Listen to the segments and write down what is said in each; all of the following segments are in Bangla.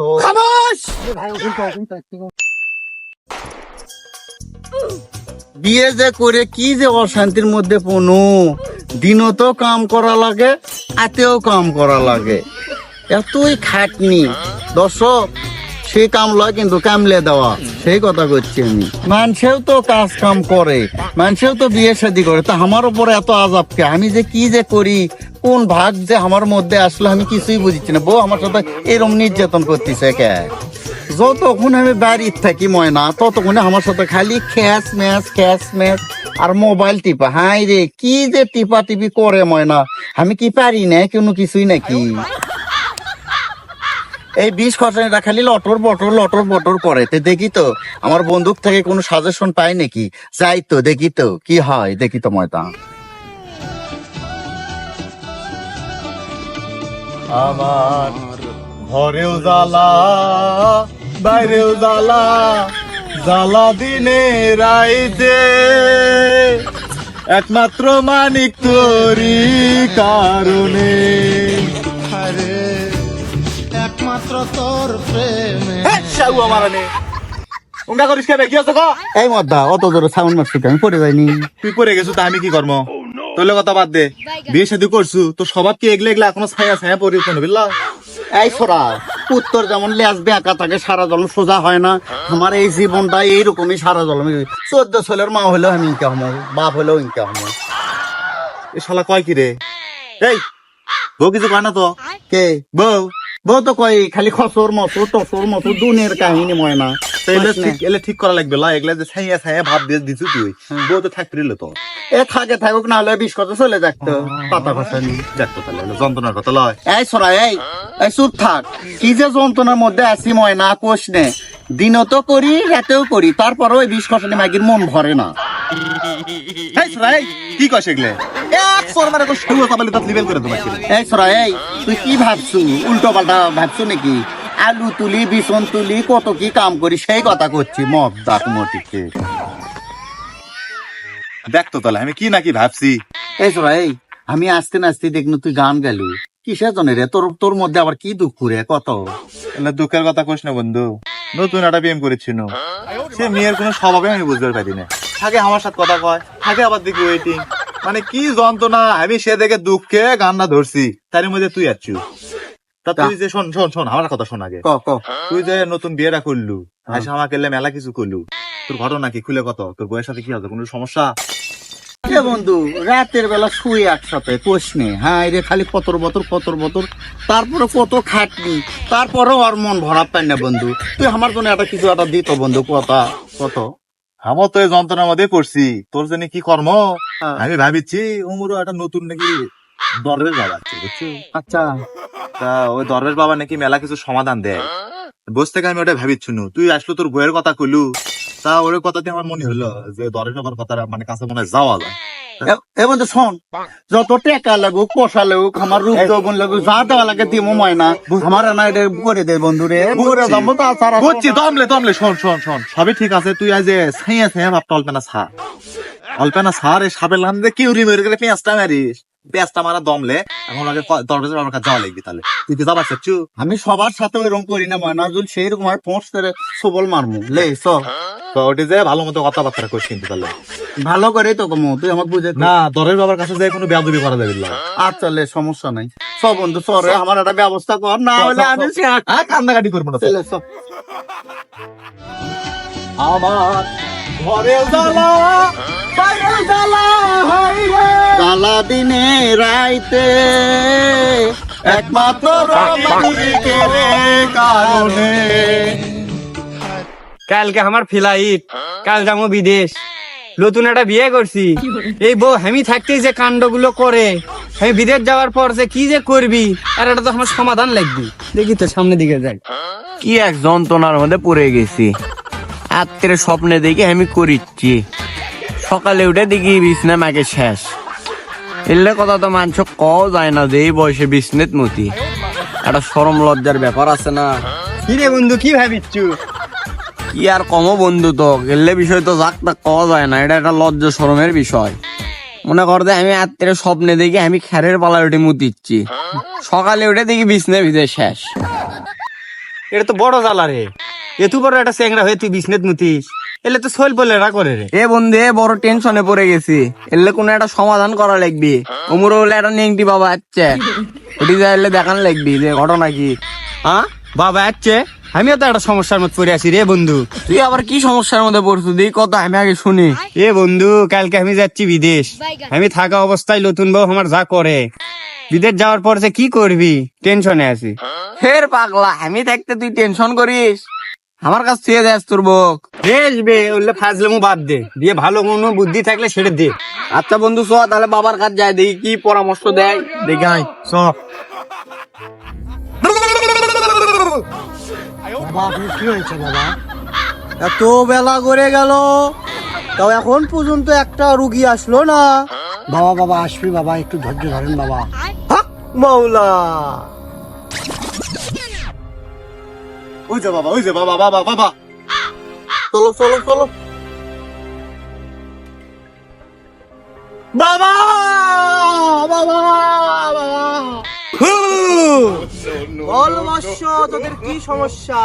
তো বিয়ে যে করে কি যে অশান্তির মধ্যে পনু দিনও তো কাম করা লাগে আতেও কাম করা লাগে। এতই খাটনি। দর্শক সে কাম লয় কিন্তু কামলে দেওয়া সেই কথা করছি আমি। মানুষেও তো কাজ কাম করে মানুষেও তো বিয়ে শাদি করে। তা আমার উপরে এত আজাবকে আমি যে কি যে করি? কোন ভাগ যে আমার মধ্যে আসলো আমি কিছুই বুঝছি না। বউ আমার সাথে এরম নির্যাতন করতেছে কে যতক্ষণ আমি বাড়ির থাকি ময়না, ততক্ষণ আমার সাথে খালি খ্যাস ম্যাচ খ্যাস ম্যাচ আর মোবাইল টিপা। হাই রে, কি যে টিপা টিপি করে ময়না। আমি কি পারি না, কোনো কিছুই নাকি? এই বিষ খরচাটা খালি লটর বটর লটর বটর করে। তো দেখি তো, আমার বন্দুক থেকে কোনো সাজেশন পাই নাকি? যাই তো, দেখি তো, কি হয়, দেখি তো ময়দা আমার ঘরেও জ্বালা বাইরেও জ্বালা জ্বালা দিনে রাইতে। একমাত্র মানিক তোরি কারণে। একমাত্র তোর প্রেমে। শাউ আমার নে উঙ্গা করিস কে কি আছে এই মদ্দা অত জোরে সাউন্ড মারছি আমি পড়ে যাইনি। তুই পরে গেছো তা আমি কি করব? তোলে কথা বাদ দে। বিয়ে শাদি করছু, তো সবার কি এগলে এগলে এখনও ছায়া ছায়া পরিবর্তন বুঝলা এই ছোড়া উত্তর যেমন লেজ বেঁকা থাকে, সারা জল সোজা হয় না। আমার এই জীবনটা এইরকমই সারা জল। চোদ্দ ছেলের মা হলেও আমি ইনকা হম বাপ হলেও ইনকা হম এ শালা কয় কি রে? এই, বউ কিছু কয় না তো? কে? বউ। বউ তো কই খালি খসর মসুর টসর মসুর দুনের কাহিনী ময়না এলে ঠিক করা লাগবে। লা এগুলা যে ছাইয়া ছাইয়া ভাব দিয়ে দিছু তুই। বউ তো থাকতে রইল তো। এ থাকে থাকুক না হলে বিশ কথা চলে যাকতো পাতা খসানি যাক তো তাহলে যন্ত্রণার কথা লয়। এই সরা এই এই চুপ থাক। কি যে যন্ত্রণার মধ্যে আছি ময়না কোষ নে। দিনও তো করি রাতেও করি তারপরও ওই বিষ খসানি মাগির মন ভরে না। এই ছোড়া, এই, কি কয় সেগলে এক সর মারে তো শুরু তাত লিবেল করে তোমার এই সরা এই তুই কি ভাবছু? উল্টো পাল্টা ভাবছু নাকি? আলু তুলি বিছন তুলি কত কি কাম করি সেই কথা করছি মদ মটিকে। দেখ তো তাহলে আমি কি নাকি ভাবছি? এই সরা এই আমি আসতে নাচতে দেখনু তুই গান গালি কিসের জন্য রে? তোর তোর মধ্যে আবার কি দুঃখ রে? কত? দুঃখের কথা কোস না বন্ধু। নতুন একটা প্রেম করেছিল সে মেয়ের কোনো স্বভাবে আমি বুঝতে পারি না। থাকে আমার সাথে কথা কয় থাকে আবার দেখি ওয়েটিং মানে কি যন্ত্রণা আমি সে দেখে দুঃখে গান্না ধরছি। তার মধ্যে তুই আছু তা তুই যে শোন শোন শোন আমার কথা শোন আগে। তুই যে নতুন বিয়েটা করলু আইসা আমাকে এলে মেলা কিছু করলু। তোর ঘটনা কি? খুলে কত? তোর বউয়ের সাথে কি হতো কোনো সমস্যা? এ বন্ধু রাতের বেলা শুয়ে একসাথে কোষ নে হ্যাঁ রে খালি কতর বতর কতর বতর। তারপরে কত খাটনি তারপরে ওর মন ভরা পাই না বন্ধু। তুই আমার জন্য একটা কিছু একটা দিত বন্ধু কথা কত আমার তো এই যন্ত্রণার মধ্যে পড়ছি। তোর জন্য কি কর্ম? হ্যাঁ। আমি ভাবিছি উমরও একটা নতুন নাকি দরবেশ বাবা আছে বুঝছ? আচ্ছা। তা ওই দরবেশ বাবা নাকি মেলা কিছু সমাধান দেয়। বসে থেকে আমি ওটা ভাবিচ্ছুনু তুই আসলো তোর বইয়ের কথা কইলু। তা ওর কথাতে আমার মনে হলো যে দরবেশ বাবার কথা মানে কাছে মনে হয় যাওয়া যায়। এ- এ বন্ধু শোন যত টেকা লাগুক পয়সা লাগুক আমার রূপ যৌবন লাগুক যা দেওয়া লাগে দিব ময়না। আমার না এটা করে দে বন্ধু রে ঘুরে যাব তো আর বুঝছি। দমলে দমলে শোন শোন শোন সবই ঠিক আছে তুই আজ ভাবটা অল্পে না ছা অল্পে না এই সাপের লান দিয়ে কিউরি মেরে গেলে পেঁয়াজটা মারিস। পেঁয়াজটা মারা দমলে এখন আগে কাছে যাওয়া লাগবে তাহলে। তুই কি যাবার চাচ্ছু? আমি সবার সাথে ওই ওইরকম করি না ময়না যদি সেই রকম হয় পৌঁছ করে সবল মারমু। লে চ তো ওটি যে ভালো মতো কথাবার্তা করিস কিন্তু তাহলে। ভালো করে তো কমু তুই আমাকে বুঝে না দরের বাবার কাছে যাই কোনো বেয়াদবি করা যাবে না। আচ্ছা লে সমস্যা নাই। সব বন্ধু সরে আমার একটা ব্যবস্থা কর না হলে আমি কান্দাকাটি করব না চলে, চল। আমার ঘরেও জ্বালা বাইরেও জ্বালা হাই রে। জ্বালা দিনে রাইতে একমাত্র রমানিকের কারণে। কালকে আমার ফ্লাইট কাল যাব বিদেশ। নতুন একটা বিয়ে করছি। এই বউ আমি থাকতেই যে কাণ্ডগুলো করে। আমি বিদেশ যাওয়ার পর যে কি যে করবি আর এটা তো আমার সমাধান লাগবে। দেখি তো সামনে দিকে যাই। কি এক যন্ত্রণার মধ্যে পড়ে গেছি। আত্মের স্বপ্নে দেখি আমি করিচ্ছি। সকালে উঠে দেখি বিছনা মাকে শেষ। এলে কথা তো মাংস কও যায় না যে এই বয়সে বিছনেত মতি। একটা সরম লজ্জার ব্যাপার আছে না। কি রে বন্ধু কি ভাবিচ্ছু? কি আর কম বন্ধু তো গেলে বিষয় তো যাক তা কওয়া যায় না এটা একটা লজ্জা সরমের বিষয়। মনে কর যে আমি আত্মের স্বপ্নে দেখি আমি খ্যারের পালায় উঠে মুতিচ্ছি। সকালে উঠে দেখি বিছনে ভিতরে শেষ। এটা তো বড় জ্বালা রে। এত বড় একটা চেংরা হয়ে তুই বিছনেত মুতিস। এলে তো সোল বলে রা করে রে। এ বন্ধু এ বড় টেনশনে পড়ে গেছি। এলে কোনো একটা সমাধান করা লাগবে। ওমর বলে একটা নেংটি বাবা আছে ওটি যাইলে দেখান লাগবি যে ঘটনা কি। হ্যাঁ বাবা আছে আমিও তো একটা সমস্যার মধ্যে পড়ে আছি রে বন্ধু। তুই আবার কি সমস্যার মধ্যে পড়ছিস? দিই কত আমি আগে শুনি। এ বন্ধু কালকে আমি যাচ্ছি বিদেশ। আমি থাকা অবস্থায় নতুন বউ আমার যা করে। বিদেশ যাওয়ার পর যে কি করবি? টেনশনে আছি। ফের পাগলা আমি থাকতে তুই টেনশন করিস। আমার কাছ থেকে যাস তোর বক। বেশ বে ওগুলো ফাজলামু বাদ দে। দিয়ে ভালো কোনো বুদ্ধি থাকলে সেটা দে। আচ্ছা বন্ধু চ তাহলে বাবার কাছে যায় দেখি কি পরামর্শ দেয়। দেখে আয় চ। বাবা? এত বেলা করে গেল, তাও এখন পর্যন্ত একটা রুগী আসলো না। বাবা বাবা, আসবি বাবা, একটু ধৈর্য ধরেন বাবা। মাওলা। ওই বাবা ওই বাবা বাবা বাবা। চলো চলো চলো। বাবা বাবা। বৎস, তোদের কি সমস্যা?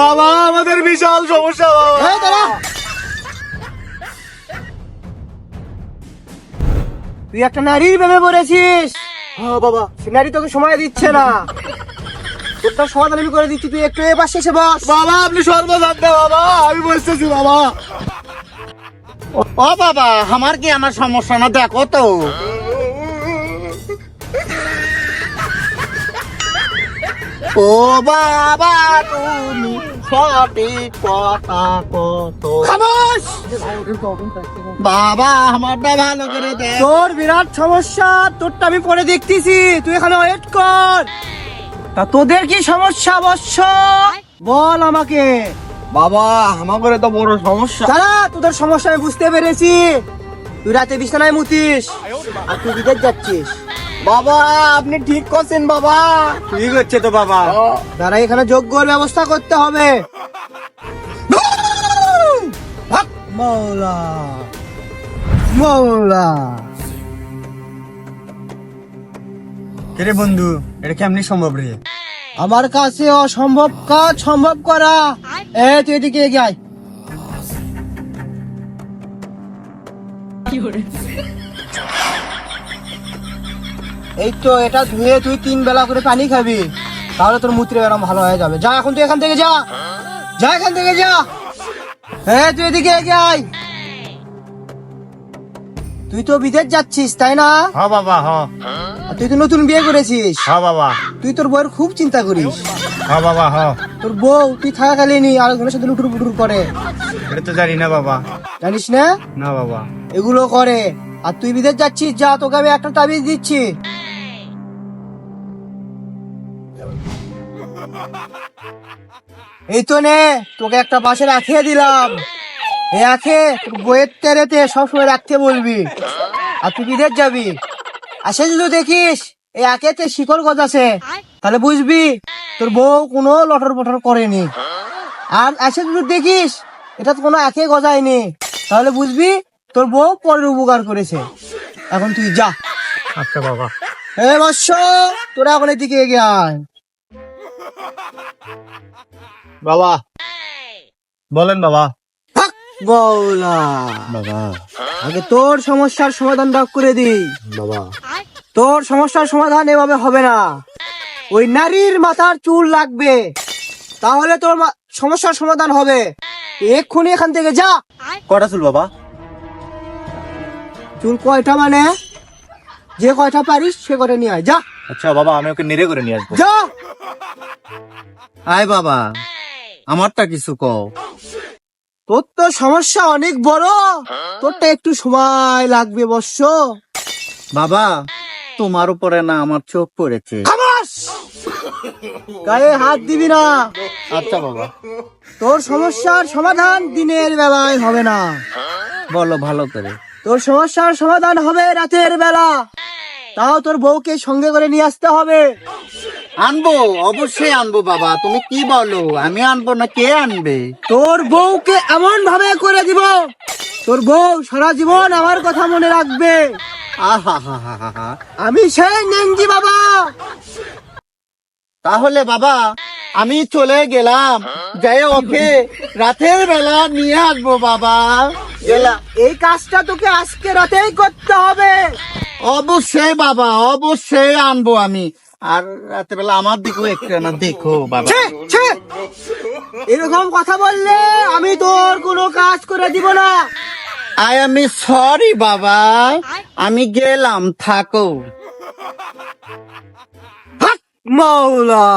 বাবা আমাদের বিশাল সমস্যা বাবা। এই দাঁড়া। তুই একটা নারীর প্রেমে পড়েছিস। হ্যাঁ বাবা। সে নারী তোকে সময় দিচ্ছে না। তোরটা সমাধান আমি করে দিচ্ছি তুই একটু এ পাশে এসে বস। বাবা আপনি সর্বজান্তা বাবা। আমি বসতেছি বাবা। ও বাবা আমার কি আমার সমস্যা না? দেখো তো। ও বাবা তুমি সঠিক কথা কত। বাবা আমারটা ভালো করে দে। তোর বিরাট সমস্যা তোরটা আমি পরে দেখতেছি। তুই এখানে ওয়েট কর। তা তোদের কি সমস্যা বৎস? বল আমাকে। বাবা আমাকে তো বড় সমস্যা। দাঁড়া তোদের সমস্যা আমি বুঝতে পেরেছি। তুই রাতে বিছানায় মুতিস। আর তুই বিদেশ যাচ্ছিস? বাবা আপনি ঠিক করছেন বাবা। ঠিক হচ্ছে তো বাবা। দাঁড়া এখানে যোগ্যর ব্যবস্থা করতে হবে। মৌলা মৌলা। রে বন্ধু এটা কেমনি সম্ভব রে? আমার কাছে অসম্ভব কাজ সম্ভব করা। এ তুই এদিকে এগিয়ে আয়। এই তো এটা ধুয়ে তুই তিন বেলা করে পানি খাবি। তাহলে তোর মূত্রে এরম ভালো হয়ে যাবে। যা এখন তুই এখান থেকে যা। যা এখান থেকে যা। হ্যাঁ তুই এদিকে এগিয়ে আয়। তুই তো বিদেশ যাচ্ছিস তাই না? হ বাবা হ আর তুই তো নতুন বিয়ে করেছিস। হ বাবা। তুই তোর বউয়ের খুব চিন্তা করিস। হ বাবা হ তোর বউ তুই থাকাকালীনই আর ঘরের সাথে লুটুর পুটুর করে। এটা তো জানি না বাবা। জানিস না? না বাবা। এগুলো করে। আর তুই বিদেশ যাচ্ছিস যা তোকে আমি একটা তাবিজ দিচ্ছি। এই তো নে তোকে একটা পাশে রাখিয়ে দিলাম। এই আখে তোর বইয়ের তেরেতে সবসময় রাখতে বলবি। আর তুই বিদেশ যাবি। আর সে যদি দেখিস এই আখেতে শিকড় গজ আছে তাহলে বুঝবি তোর বউ কোনো লটর পটর করেনি। আর এসে যদি দেখিস এটা তো কোনো একে গজায়নি। তাহলে বুঝবি তোর বউ পরের উপকার করেছে। এখন তুই যা। আচ্ছা বাবা। এ বৎস তোরা এখন এদিকে এগিয়ে আয়। বাবা। বলেন বাবা। বৌলা বাবা। আগে তোর সমস্যার সমাধানটা করে দিই। বাবা। তোর সমস্যার সমাধান এভাবে হবে না। ওই নারীর মাথার চুল লাগবে। তাহলে তোর সমস্যার সমাধান হবে। এক্ষুনি এখান থেকে যা। কটা চুল বাবা? চুল কয়টা মানে? যে কয়টা পারিস সে কয়টা নিয়ে আয়। যা। আচ্ছা বাবা আমি ওকে নেড়ে করে নিয়ে আসব। যা। আয় বাবা। আমারটা কিছু কও। তোর তো সমস্যা অনেক বড়। তোরটা একটু সময় লাগবে বর্ষ বাবা তোমার উপরে না আমার চোখ পড়েছে। গায়ে হাত দিবি না। আচ্ছা বাবা। তোর সমস্যার সমাধান দিনের বেলায় হবে না। বলো ভালো করে। তোর সমস্যার সমাধান হবে রাতের বেলা। তাও তোর বউকে সঙ্গে করে নিয়ে আসতে হবে। আনব অবশ্যই আনব বাবা তুমি কি বলো? আমি আনব না কে আনবে? তোর বউকে এমন ভাবে করে দিব তোর বউ সারা জীবন আমার কথা মনে রাখবে। আহা হা হা হা হা। আমি সেই বাবা। তাহলে বাবা আমি চলে গেলাম। যাই ওকে রাতের বেলা নিয়ে আসব বাবা। এই কাজটা তোকে আজকে রাতেই করতে হবে। অবশ্যই বাবা অবশ্যই আনব আমি। আর রাতে বেলা আমার দিকেও একটু না দেখো বাবা! এরকম কথা বললে আমি তোর কোনো কাজ করে দিব না। আই আমি সরি বাবা। আমি গেলাম থাকো। মাওলা।